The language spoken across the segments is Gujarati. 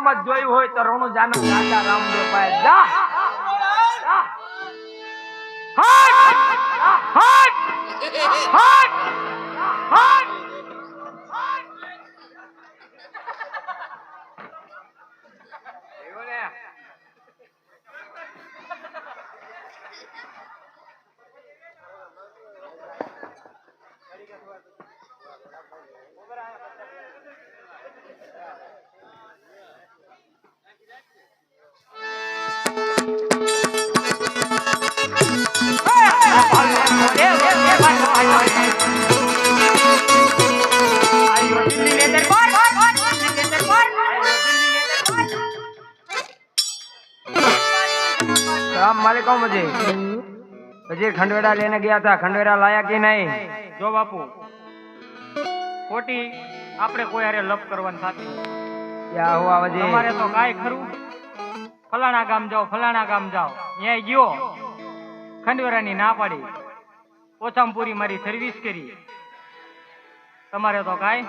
હોલિયાની જોયું હોય તો રણુજાનું રાજા રામદેવ. જા. હટ! હટ! હટ! હટ! વજીર ખંડવેડા લઈને ગયા હતા ખંડવેડા લાયા કે નહીં? જો બાપુ ખોટી આપણે કોઈ હારે લપ કરવાની સાચી અમારે તો કાંઈ ખરું? ફલાણા ગામ જાઓ ફલાણા ગામ જાઓ. ન્યાય ગયો. ખંડવેરાની ના પાડી. ઓછામપુરી મારી સર્વિસ કરી. તમારે તો કાંઈ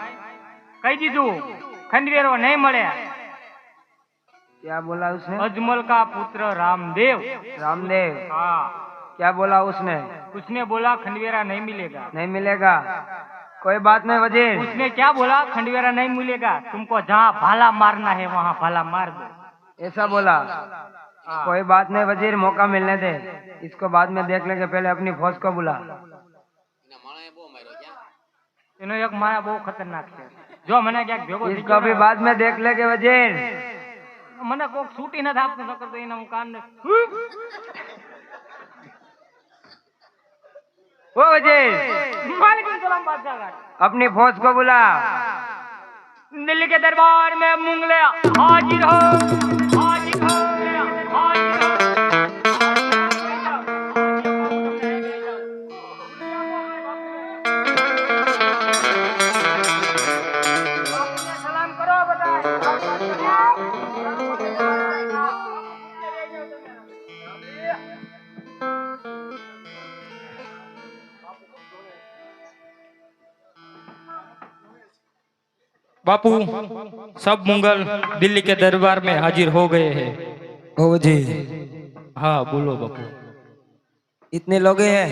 કહી દીધું. ખંડવેરો નહીં મળે. ક્યાં બોલાવશે? અજમલ કા પુત્ર રામદેવ. રામદેવ. હા. क्या बोला उसने? उसने बोला खंडवेरा नहीं मिलेगा। नहीं मिलेगा। कोई बात नहीं वज़ीर। उसने क्या बोला? खंडवेरा नहीं मिलेगा। तुमको जहाँ भाला मारना है वहाँ भाला मार दो। ऐसा बोला। कोई बात नहीं वज़ीर मौका मिलने दे। इसको बाद में देख लेंगे पहले अपनी फौज को बुला। एक माया बहुत खतरनाक है। जो मैंने क्या इसको भी बाद में देख लेंगे वज़ीर। मैंने कोक छूटी ना था आपको कर दो इन मुकान ने ને वो वजीर वालेकुम सलाम बादशाह का। अपनी फौज को बुला दिल्ली के दरबार में मुंगले हाजिर हो हाजिर हो बापू सब मुगल दिल्ली के दरबार में हाजिर हो गए हैं। ओ जी। हाँ बोलो बापू। इतने लोग हैं?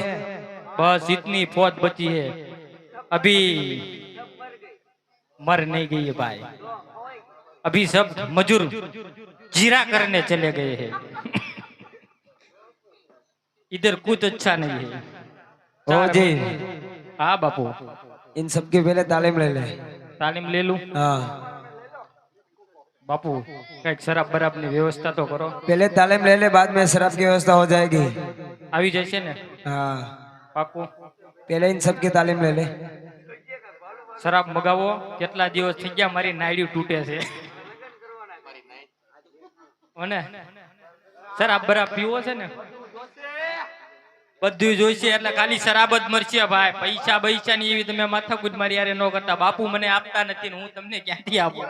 बस इतनी फौज बची है। अभी मर नहीं गई है भाई। अभी सब मजूर जीरा करने चले गए हैं। इधर कुछ अच्छा नहीं है। ओ जी। हाँ बापू। इन सबके पहले तालीम ले ले। तालीम ले लूं हाँ बापू કઈક શરાબ બરાબની વ્યવસ્થા તો કરો पहले तालीम ले ले बाद में शराब की व्यवस्था हो जाएगी આવી જશે ને हाँ પાકું पहले इन सबकी तालीम ले ले શરાબ મગાવો કેટલા દિવસ થઈ ગયા મારી નાયડી તૂટે છે અને શરાબ બરાબ પીવો છે ને બધું જોઈશે એટલે ખાલી શરાબ જ મરશે ભાઈ. પૈસા પૈસા ની એવી તમે માથા કુદ મારી યારે ન કરતા. બાપુ મને આપતા નથી હું તમને ક્યાંથી આપું?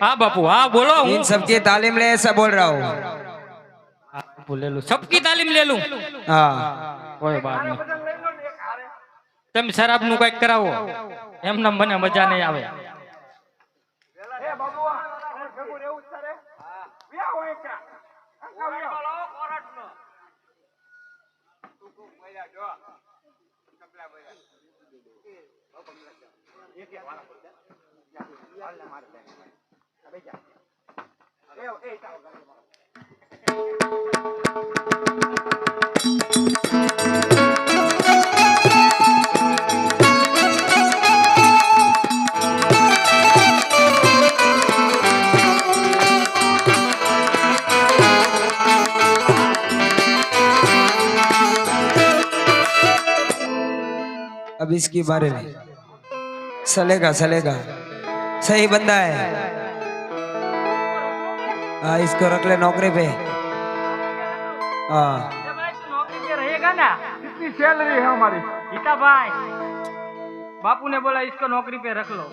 હા બાપુ હા બોલો હું. સબકી તાલીમ લે એસા બોલ રહા હું બોલેલું સબકી તાલીમ લે લઉં હા. કોઈ બાત નહીં. તમે શરાબનું કંઈક કરાવો. એમને મને મજા નહીં આવે. अब इसके बारे में। सलेगा सलेगा सही बंदा है। आ, इसको रख ले नौकरी पे। हाँ। नौकरी पे रहेगा ना इतनी सैलरी है हमारी? गीता भाई बापू ने बोला इसको नौकरी पे रख लो।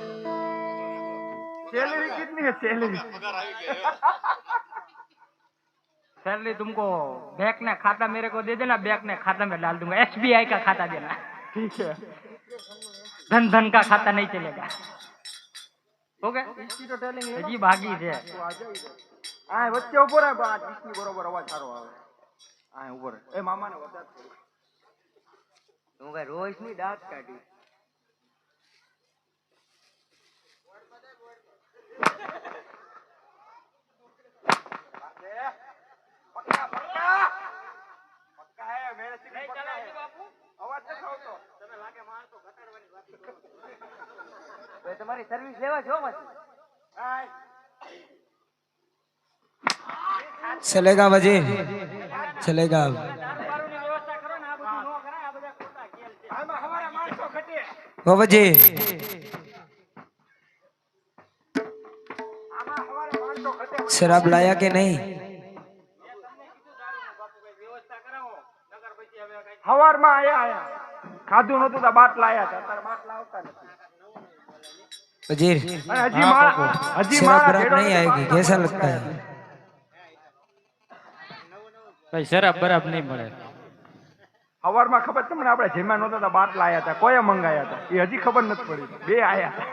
सैलरी कितनी है सैलरी सैलरी तुमको बैंक ने खाता मेरे को दे देना बैंक ने खाता में डाल दूँगा। एसबीआई का खाता देना। ठीक है। धन धन का खाता नहीं चलेगा। Okay okay? इसकी तो जी भागी है। આ વચ્ચે ઊભો રહે આ ડીસની બરોબર અવાજ સારો આવે. આ ઊભો રહે એ મામાને વધારે હું કઈ રોજની દાંત કાઢી પક્કા સર્વિસ લેવા હે મેરે चलेगा वजीर चलेगा આમાં હવારે માણસો ઘટે वो वजीर આમાં હવારે માણસો ઘટે शराब लाया कि नहीं હવારમાં આયા આયા ખાધું નતું તો બાટલા આયા હતા અત્યારે બાટલા આવતા નથી वजीर અને હજી માળા હજી शराब માળા बराब ભેડો नहीं आएगी કઈ શરાબ બરાબ નહીં મળે. સવારમાં ખબર તમને? આપણે જેમા નહોતા હતા બાટલા આવ્યા હતા કોયા મંગાયા હતા? એ હજી ખબર નથી પડી. બે આયા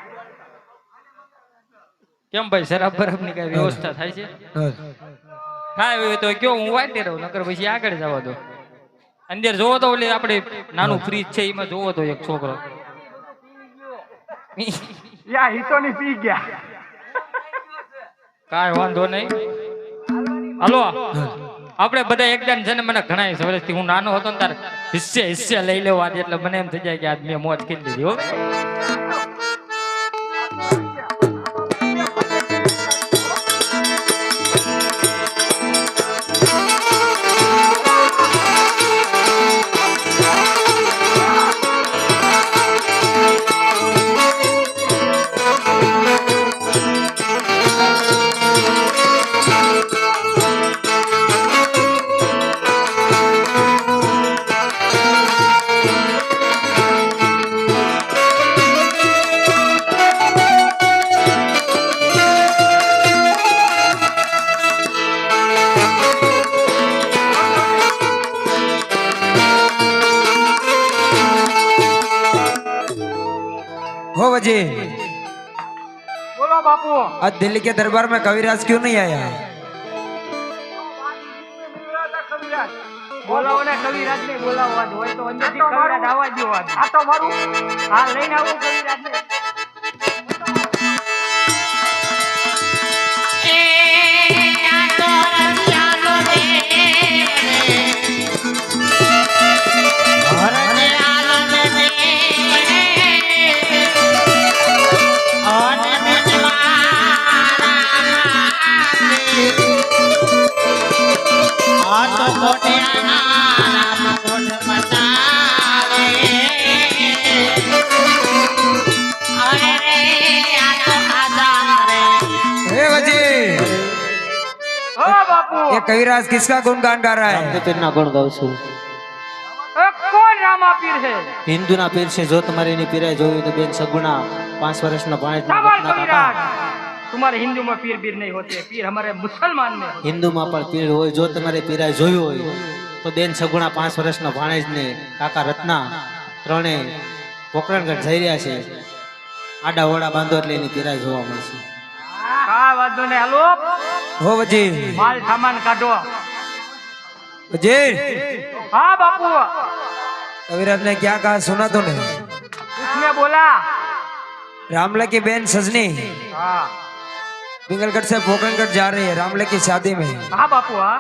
કેમ ભાઈ શરાબ બરાબ કઈ વ્યવસ્થા થાય છે? થાય હોય તો કયો હું વાટે પછી આગળ જવા દો. અંદર જોવો તો એટલે આપણે નાનું ફ્રીજ છે એમાં જોવો તો એક છોકરો. યા હિતો પી ગયા. કાઈ વાંધો નહીં. હલો. આપણે બધા એકદમ છે ને મને ઘણા વર્ષથી હું નાનો હતો ને તાર હિસ્સે હિસ્સે લઈ લેવા આજે એટલે મને એમ થઈ જાય કે આજ મેં મોજ કરી દીધી आज दिल्ली के दरबार में कविराज क्यों नहीं आया બોલાવો ને કવિરાજ ને બોલાવો આજ હોય તો અંદરથી કવિરાજ આવવા દો આજ આ તો મારું હા લઈને આવો કવિરાજ ને ये कविराज किसका गुणगान गा रहा है રામદેવપીરના ગુણ ગાઉં છું એ કોણ રામાપીર છે હિન્દુના પીર છે જો તમારે એની પીરાય જોયું તો બેન સગુણા પાંચ વર્ષના ભાણેજના સાંભળ વતના કવિરાજ કાકા तुम्हारे हिंदू में पीर बीर नहीं होते पीर हमारे मुसलमान में होते। હિન્દુમાં પણ પીર હોય જો તમારે પીરાય જોયું હોય તો બેન સગુણા પાંચ વર્ષના ભાણેજને કાકા રત્ના ત્રણે પોકરણગઢ જઈ રહ્યા છે આડા ઓડા બાંધો એટલે એની પીરાય જોવા મળશે હા વાંધો ને હાલો हो वजीर માલ સામાન કાઢો वजीर हाँ बापू कविराज ने क्या कहा सुना तूने उसने बोला रामला की बहन सजनी हाँ पिंगलगढ़ से पोकरणगढ़ जा रही है रामले की शादी में हाँ बापू हाँ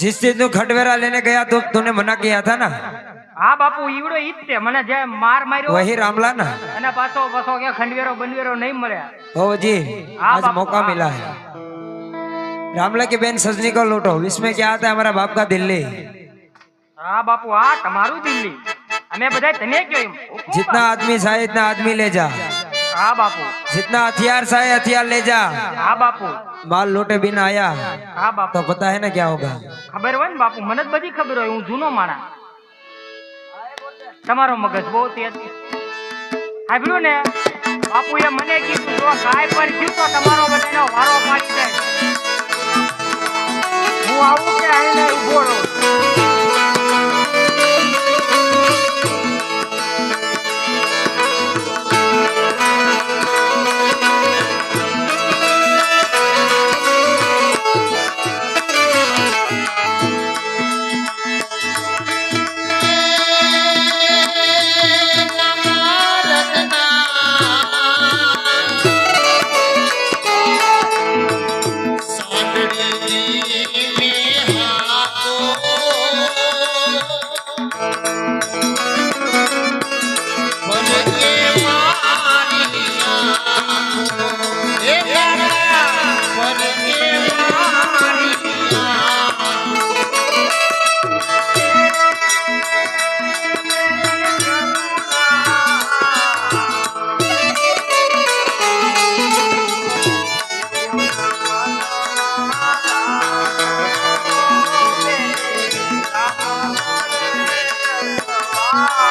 जिस दिन तू खटवेरा लेने गया तो तूने मना किया था ना હા બાપુ ઈવડો ઈ જ તે મને જે માર માર્યો वही रामला ना અને પાછો પાછો કે ખંડવેરો બંડવેરો નહીં મળે हो जी हाँ आज बापू, मौका हाँ। मिला है रामला की बहन सजनी को लूटो इसमें क्या आता है हमारा बाप का दिल्ली હા બાપુ હા તમારું દિલ્હી અમે બધા તને કયો એમ जितना आदमी चाहे इतना आदमी ले जा હા બાપુ जितना हथियार चाहे हथियार ले जा હા બાપુ माल लूटे बिना आया હા બાપુ तो पता है ना क्या होगा ખબર હોય ને બાપુ મને જ બધી ખબર હોય હું જૂનો માણા તમારો મગજ બહુ તેજ સાંભળ્યું ને બાપુએ મને કીધું જો કાંઈ પણ થયું તો તમારો બધાનો વારો પાડી જાય હું આવું કે આઈને ઉભો રહું પણ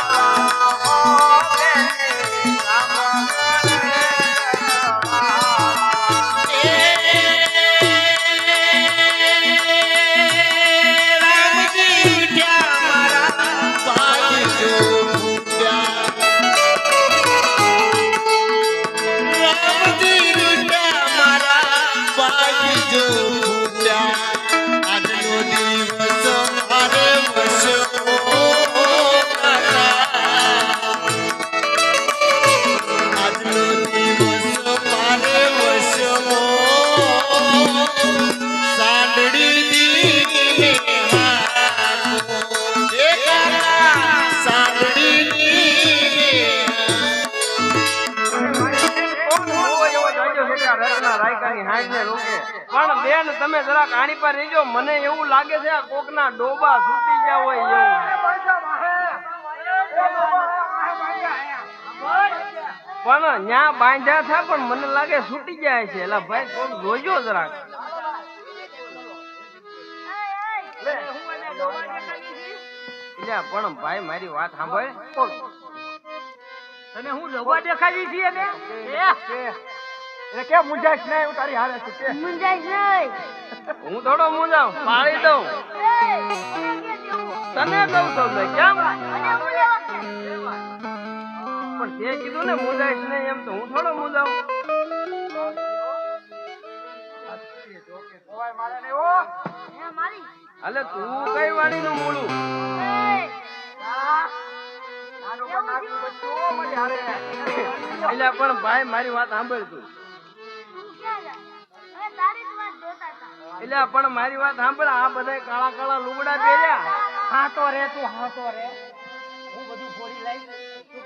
લાગે છે આ કોકના ડોબા છૂટી ગયા હોય એવું પણ ન્યા બાંધ્યા થા પણ મને લાગે છૂટી જાય છે એટલે ભાઈ કોક જોજો જરાક પણ ભાઈ મારી વાત સાંભળ તને હું ડોબા દેખાડી છીએ ને કે મુંજાઈશ નહીં હું તારી હારે છું કે મુંજાઈશ નહીં હું થોડો મુંજાવ પાડી દઉં. તને કહું તો કેમ? પણ તે કીધું ને મુંજાઈશ નહીં એમ તો હું થોડો મુંજાવ અલે તું કઈ વાણી નું મૂળું પણ ભાઈ મારી વાત સાંભળ તું. એટલે પણ મારી વાત સાંભળ આ બધા કાળા કાળા લુગડા પહેર્યા. હા તો રે તું હા તો રે. હું બધું ફોડી લઈ તું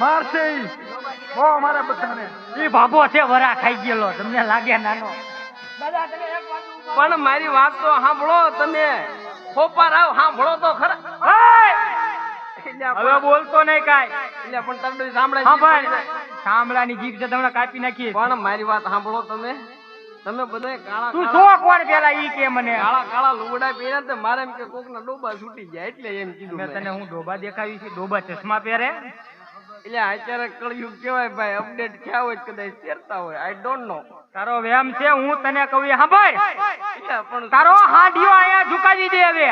મારશે બહુ અમારે બધાને. ભાભો છે વરા ખાઈ ગયેલો. તમને લાગે નાનો. પણ મારી વાત તો સાંભળો તમે. ખોપા રાવ સાંભળો તો ખરા. હવે બોલતો નહીં કાઈ. એટલે પણ તમને સાંભળે હા ભાઈ. શામળાની જીભ છે તમને કાપી નાખીએ. પણ મારી વાત સાંભળો તમે. તમે બધા કાળા તું શું કોણ પેલા ઈ કે મને. કાળા કાળા લુગડા પહેર્યા તો મારે એમ કે કોક ના ડોબા છૂટી જાય એટલે એમ કીધું મેં. તને હું ડોબા દેખાવી છે ડોબા ચશ્મા પહેરે. એટલે અત્યારે કળિયુગ કેવાય ભાઈ અપડેટ થયા હોય કદાચ શેરતા હોય. આઈ ડોન્ટ નો તારો વેમ છે હું તને કહું હા ભાઈ પણ તારો હાંડિયો અહીંયા ઝુકાવી દે હવે.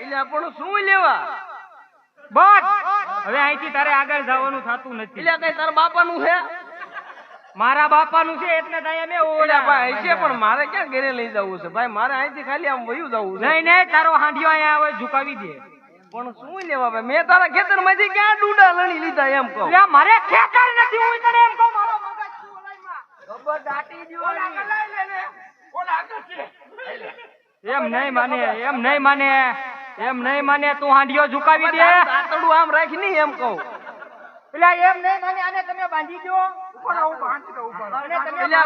એટલે પણ શું લેવા? બસ હવે અહીંથી તારે આગળ જવાનું થતું નથી. એટલે કઈ તારા બાપાનું છે? મારા બાપાનું છે એટલે તાય મેં ઓળ્યા ભાઈ છે પણ મારે ક્યાં ઘરે લઈ જવું છે? ભાઈ મારે અહીંથી ખાલી આમ વયું જવું છે. નહીં નહીં તારો હાંડિયો અહીંયા આવે ઝુકાવી દે. પણ શું લેવા ભાઈ? મેં તારા ખેતરમાંથી ક્યાં ડૂડા લણી લીધા એમ કહું. એટલે મારે ખેતર નથી હું તને એમ કહું મારો એમ નહીં માને એમ નહીં માને. એમ નહીં માને તું હાંડિયો ઝુકાવી દે. આતડું આમ રાખી નહીં એમ કહું. પેલા એમ નહીં માને આને તમે બાંધી દો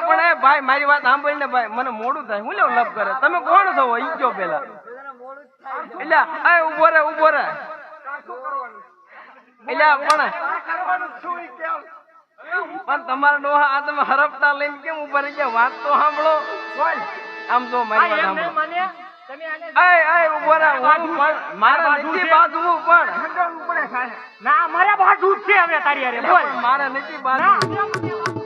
પણ એ ભાઈ મારી વાત સાંભળી ને ભાઈ મને મોડું થાય. હું લેવું લપ કરે? તમે કોણ છો? ઈ કયો પેલા. એટલે એ ઊભો રે ઊભો રે એટલે પણ પણ તમારા ડોહા આ તમે હરપતા લઈને કેમ ઊભા રહી ગયા? વાત તો સાંભળો. આમ જો મારી વાત સાંભળો. ના મારે બાજુ જ છે હવે તારી અરે બોલ. મારે નથી બાજવું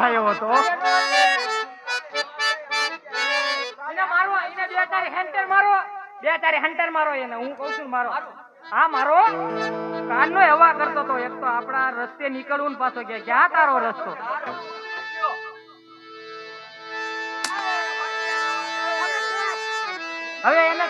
થાય એવો તો એને મારો, એને બે તારી હેન્ટર મારો એને, હું કહું છું મારો. હા, મારો? કાનનો હવા કરતો તો એક તો આપણા રસ્તે નીકળવું પાછો કે ક્યાં તારો રસ્તો. હવે એને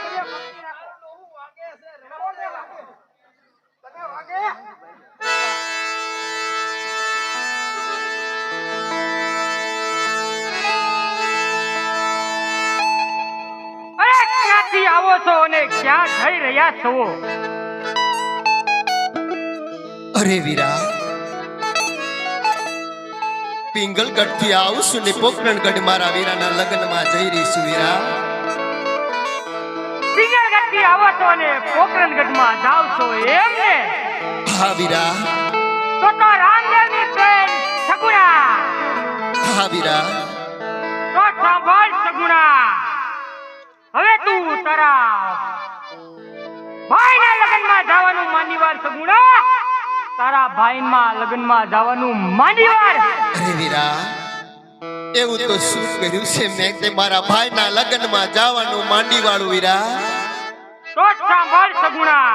છો અને ક્યાં જઈ રહ્યા છો? અરે વીરા. પિંગલગઢથી આવું છું ને પોકરણગઢ મારા વીરાના લગ્નમાં જઈ રહી છું વીરા. થી આવો છો ને પોકરણગઢમાં જાવ છો એમ ને? હા વીરા. તો તો રામદેવની ટ્રેન સગુણા હા વીરા. તો સાંભળ સગુણા જવાનું સગુણા? તારા ભાઈના લગ્નમાં જવાનું માંડીવાર અરે વીરા એવું તો શું કર્યું છે મેં તે મારા ભાઈના લગ્નમાં જવાનું માંડી વાળું વીરા? તો સાંભળ સગુણા.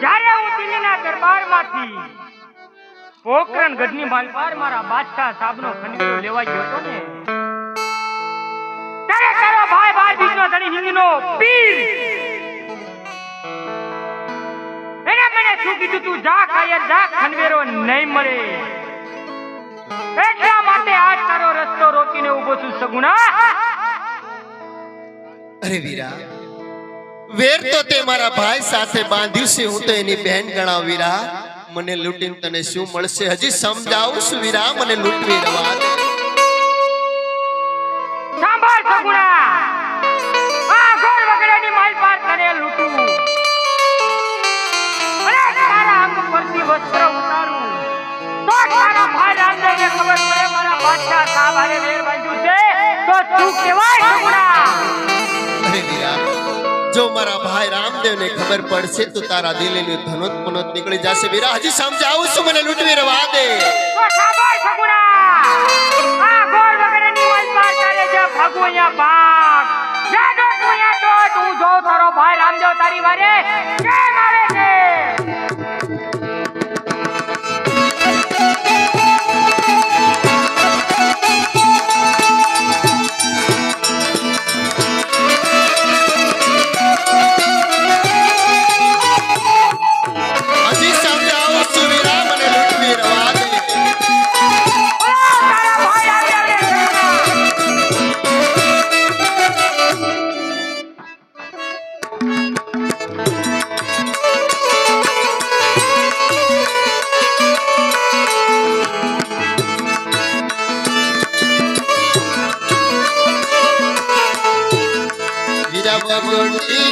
જ્યારે હું દિલ્હીના દરબારમાંથી પોખરણગઢની માલપાર મારા બાદશાહ સાહેબનો ખંડેરો લેવા ગયો હતો ને ત્યારે તારો ભાઈ ભાઈ બીજો ધણી હિંગનો પીર એને શું કીધું તું? જા કાયર જા ખનવેરો નહીં મળે. એટલા માટે આજ તારો રસ્તો રોકીને ઊભો છું, સગુણા? અરે વીરા, વેર તો તે મારા ભાઈ સાથે બાંધ્યું છે, હું તો એની બહેન ગણાવ વીરા. મને લૂંટીને તને શું મળશે? હજી સમજાવું છું વીરા, મને લૂંટવી રવા બાદશાહ સાહેબ વેર બાંધ્યું છે તો તું કેવાય સગુણા અરે વીરા જો મારા ભાઈ રામદેવને ખબર પડશે તો તારા દિલની ધનોત મનોત નીકળી જશે. વીરા હજી સમજાવું છું મને લૂંટવી રવા દે. તો સાંભળ સગુણા આ ઘોર વગડાની માલ પાર તારે જે ભાગવું અહીંયા ભાગ જા તું અહીંયા દોટ હું જોઉં તારો ભાઈ રામદેવ તારી વારે કેમ આવે છે? વીરા બગડી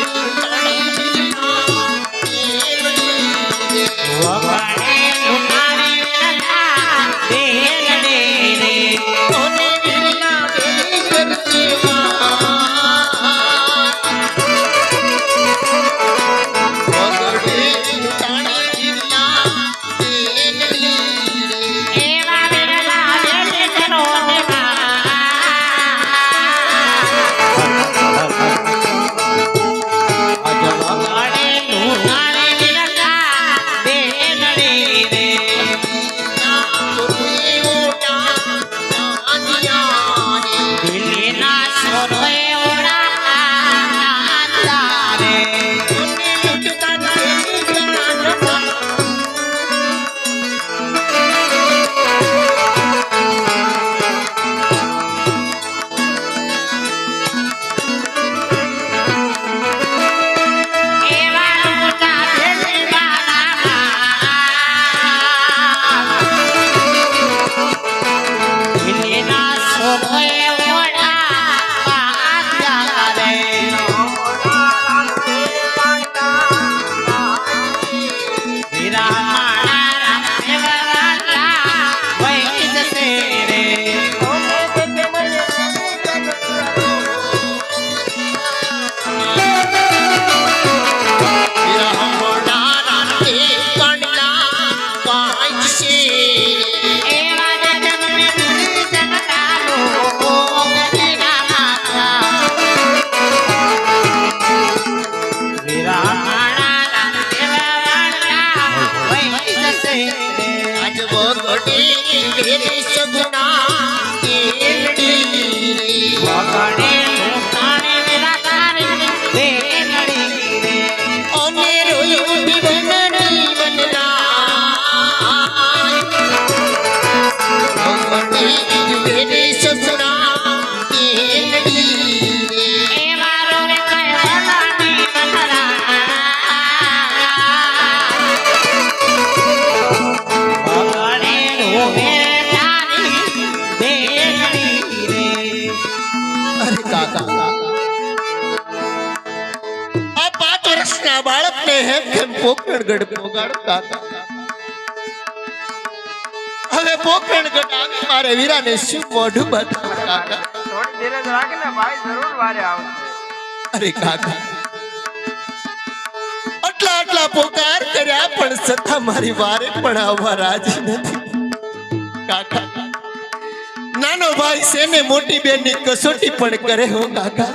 Thank you. પોકરણગઢ પોગાડો કાકા હવે પોકરણગઢ આવી મારે વીરાને શું મોઢું બતાવું કાકા થોડી ધીરજ રાખ ને ભાઈ જરૂર વારે આવશે અરે કાકા આટલા આટલા પોકાર કર્યા પણ છતાં મારી વારે પણ આવવા રાજી નથી કાકા નાનો ભાઈ છે ને મોટી બેનની કસોટી પણ કરે હો કાકા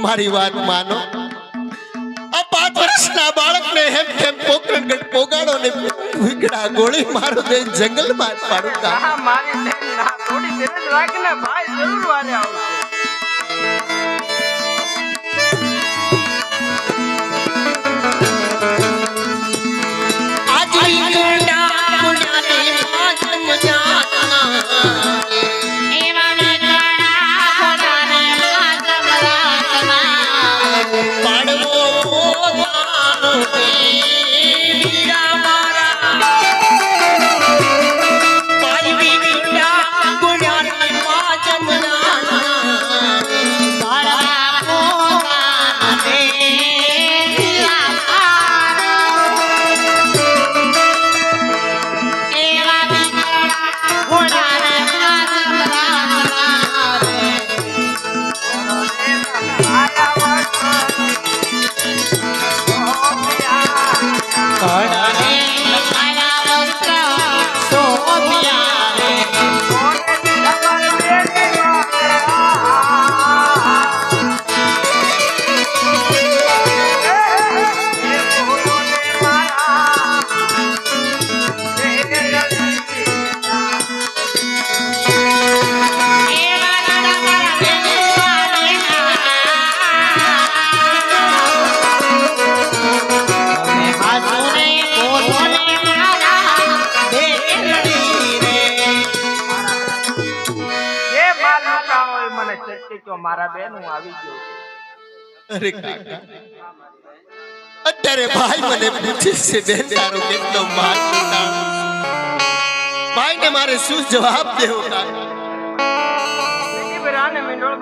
મારી વાત માનો આ પાંચ વર્ષના બાળકને હેમ હેમ પોકરણગઢ પોગાડો ને વિગડા ગોળી મારો દે જંગલમાં પાડું કા હા મારી બેન ના થોડી ધીરજ રાખ ને ભાઈ જરૂર વારે આવશે જે મને તો મારા બેન હું આવી ગયો અરે કાકા. અત્યારે ભાઈ મને પૂછે છે બેન તારો કેટલો માન ભાઈ ને મારે શું જવાબ દેવો કાકા?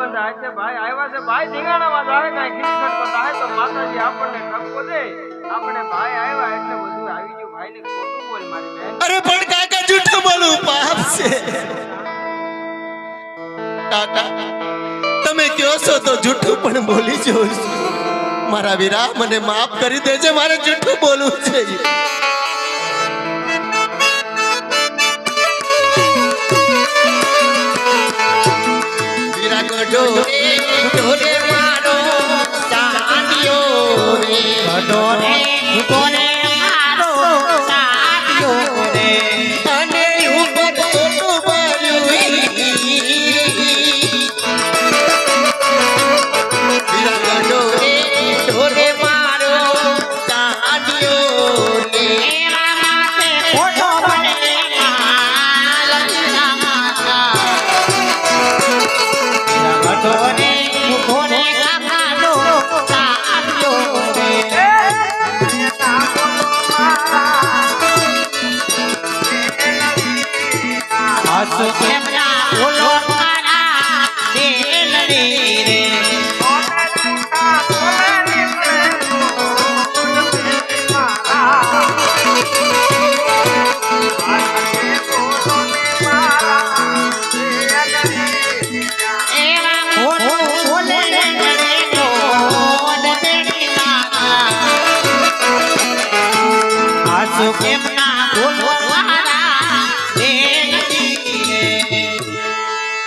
બંધાય છે ભાઈ. આવ્યા છે ભાઈ ધીંગાણામાં જ આવે કાંઈ ખીચખટ બતાવે તો માતાજી આપણને ઠપકો દે આપણે ભાઈ આવ્યા એટલે બધું આવી ગયું. ભાઈને ખોટું બોલ મારી બેન. અરે પણ કાકા જૂઠું બોલું પાપ છે. કાકા તમે કહો છો તો જૂઠું પણ બોલી જોઉં છું. મારા વીરા, મને માફ કરી દેજે, મારે જૂઠું બોલવું છે. ઢોરે મારો ચાંદિયો રે. ઢોરે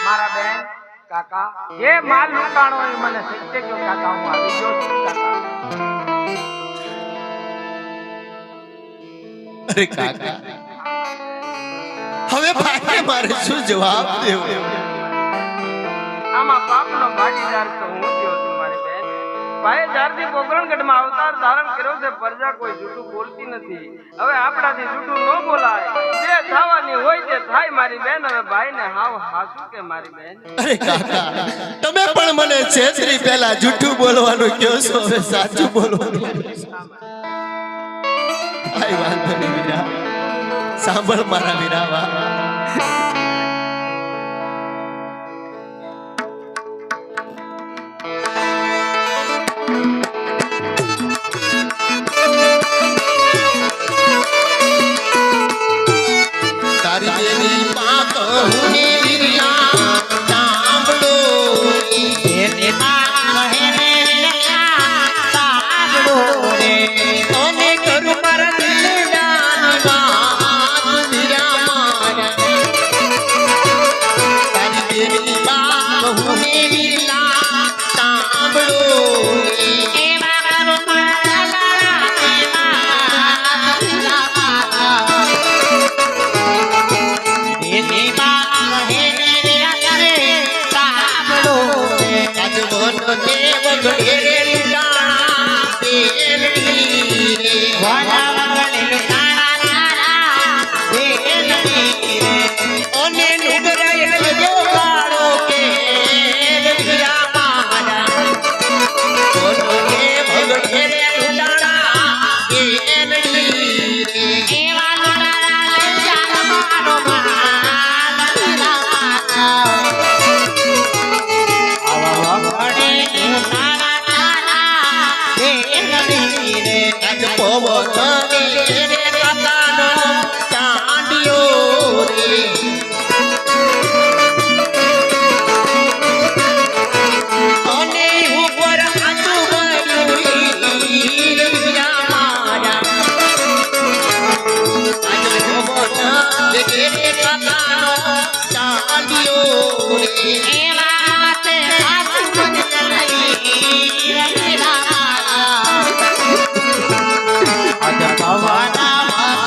મારા બેન કાકા જે માલ લૂંટાણો એ મને સત્ય કયો કાકા હું આવી ગયો છું કાકા. અરે કાકા. હવે ભાઈને મારે શું જવાબ દેવો? આમાં પાપનો ભાગીદાર તો ભાઈ, જ્યારથી પોકરણગઢમાં અવતાર ધારણ કર્યો છે, પ્રજા કોઈ જૂઠું બોલતી નથી. હવે આપણાથી જૂઠું ન બોલાય. જે થવાની હોય તે થાય, મારી બેન. હવે ભાઈને હાવ હાસુ કે મારી બેન. તમે પણ મને છેતરી પહેલા જૂઠું બોલવાનું કહો છો, હવે સાચું બોલવાનું આઈ વાંધો નહીં વીરા સાંભળ મારા વીરાવા આજે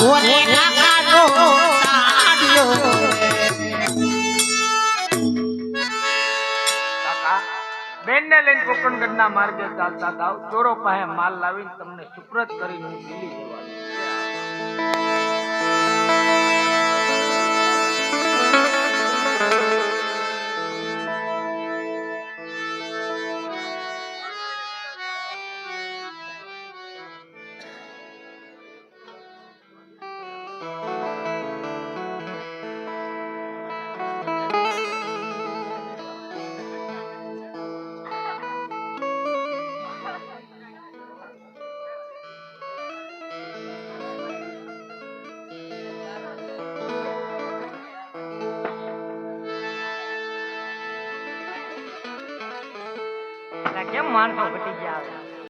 પવનમાં કાકા બેનને લઈને પોકરણગઢના માર્ગે ચાલતા ચોરો પાસે માલ લાવીને તમને સુપ્રત કરીને દિલ્હી જવાનું